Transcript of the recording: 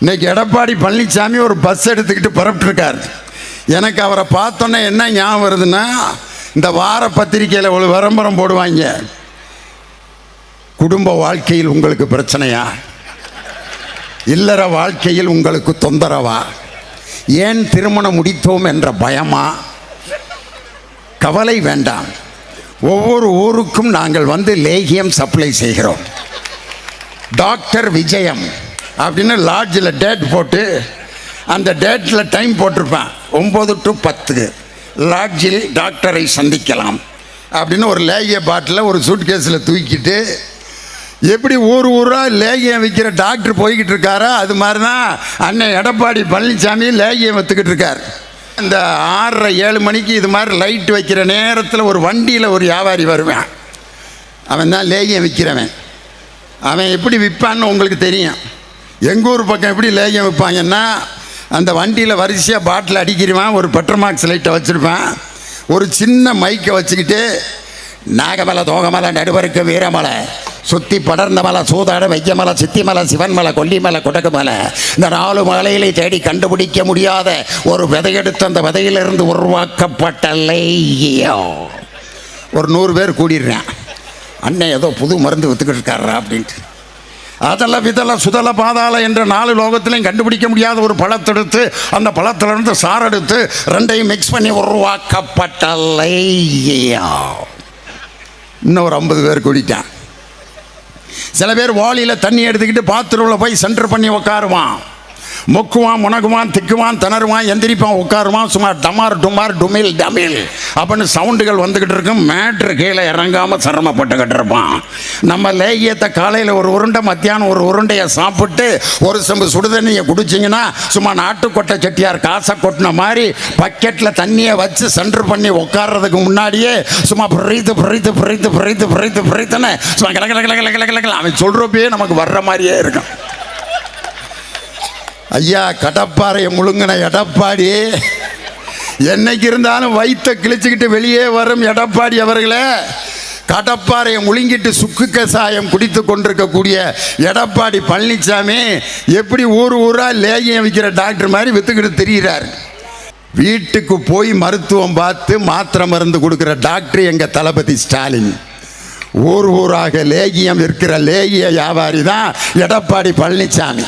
இன்னைக்கு எடப்பாடி பழனிசாமி ஒரு பஸ் எடுத்துக்கிட்டு புறப்பட்டுருக்கார். எனக்கு அவரை பார்த்தோன்னே என்ன ஞாபகம் வருதுன்னா இந்த வார பத்திரிக்கையில் ஒரு விளம்பரம் போடுவாங்க. குடும்ப வாழ்க்கையில் உங்களுக்கு பிரச்சனையா? இல்லற வாழ்க்கையில் உங்களுக்கு தொந்தரவா? ஏன் திருமணம் முடித்தோம் என்ற பயமா? கவலை வேண்டாம். ஒவ்வொரு ஊருக்கும் நாங்கள் வந்து லேகியம் சப்ளை செய்கிறோம். டாக்டர் விஜயம். அப்படின்னு லாட்ஜில் டேட் போட்டு அந்த டேட்டில் டைம் போட்டிருப்பேன். ஒம்பது டு பத்துக்கு லாட்ஜில் டாக்டரை சந்திக்கலாம். அப்படின்னு ஒரு லேகிய பாட்டில் ஒரு சூட்கேஸில் தூக்கிட்டு எப்படி ஊர் ஊராக லேகியம் விற்கிற டாக்டர் போய்கிட்டு இருக்காரோ அது மாதிரி தான் அண்ணன் எடப்பாடி பழனிசாமி லேகியம் விற்றுக்கிட்டு இருக்கார். இந்த ஆறரை ஏழு மணிக்கு இது மாதிரி லைட் வைக்கிற நேரத்தில் ஒரு வண்டியில் ஒரு வியாபாரி வருவேன். அவன் தான் லேகியம் விற்கிறவன் அவன் எப்படி விற்பான்னு உங்களுக்கு தெரியும். எங்கள் ஊர் பக்கம் எப்படி லேகியம் வைப்பாங்கன்னா அந்த வண்டியில் வரிசையாக பாட்டில் அடிக்கிறவான் ஒரு பெட்ரோமாக்ஸ் லைட்டை வச்சுருப்பான். ஒரு சின்ன மைக்கை வச்சுக்கிட்டு நாகமலை தோகமலை நடுவருக்கு வீரமலை சுற்றி படர்ந்த மலை சூதாட மலை சித்திமலை சிவன்மலை கொல்லிமலை குடகுமலை இந்த நாலு மலைகளை தேடி கண்டுபிடிக்க முடியாத ஒரு விதையெடுத்து அந்த விதையிலிருந்து உருவாக்கப்பட்ட ஒரு நூறு பேர் கூடிடுறேன். அண்ணன் ஏதோ புது மருந்து விற்றுக்கிட்டு இருக்காரா அப்படின்ட்டு. அதெல்லாம் விதல சுதல பாதாள என்ற நாலு லோகத்திலையும் கண்டுபிடிக்க முடியாத ஒரு பழத்தெடுத்து அந்த பழத்திலிருந்து சாரெடுத்து ரெண்டையும் மிக்ஸ் பண்ணி உருவாக்கப்பட்ட இன்னும் ஒரு ஐம்பது பேர் குடிக்கான் சில பேர் வாளியில் தண்ணி எடுத்துக்கிட்டு பாத்ரூமில் போய் சென்டர் பண்ணி உட்காருவான் மொக்குவான் முனகுவான் திக்குவான் திணறுவான் எந்திரிப்பான் உட்காருவான் சும்மா டமார் டுமார் டுமில் டமில் அப்படின்னு சவுண்டுகள் வந்துக்கிட்டு இருக்கும் மேட்ரு கீழே இறங்காமல் சிரமப்பட்டுக்கிட்டு இருப்பான் நம்ம லேகியத்தை காலையில் ஒரு உருண்டை மத்தியானம் ஒரு உருண்டையை சாப்பிட்டு ஒரு செம்பு சுடுதண்ணியை குடிச்சிங்கன்னா சும்மா நாட்டுக்கொட்டை செட்டியார் காசை கொட்டின மாதிரி பக்கெட்டில் தண்ணியை வச்சு சென்டர் பண்ணி உட்கார்றதுக்கு முன்னாடியே சும்மா பிரித்து பிரித்து பிரித்து பிரித்து பிரித்து பிரித்துன்னு சும்மா கிளக்கல கிளக்கல கிளக்கல கிளக்கல அவன் சொல்கிறப்பயே நமக்கு வர்ற மாதிரியே இருக்கும் ஐயா கடப்பாறையை முழுங்கின எடப்பாடி. என்னைக்கு இருந்தாலும் வயிற்ற கிழிச்சுக்கிட்டு வெளியே வரும் எடப்பாடி அவர்களே கடப்பாறையை முழுங்கிட்டு சுக்கு கசாயம் குடித்து கொண்டிருக்கக்கூடிய எடப்பாடி பழனிசாமி எப்படி ஊர் ஊராக லேகியம் விற்கிற டாக்டர் மாதிரி விற்றுக்கிட்டு தெரிகிறார் வீட்டுக்கு போய் மருத்துவம் பார்த்து மாத்திரை மருந்து கொடுக்குற டாக்டர் எங்கள் தளபதி ஸ்டாலின். ஊர் ஊராக லேகியம் இருக்கிற லேகிய வியாபாரி தான் எடப்பாடி பழனிசாமி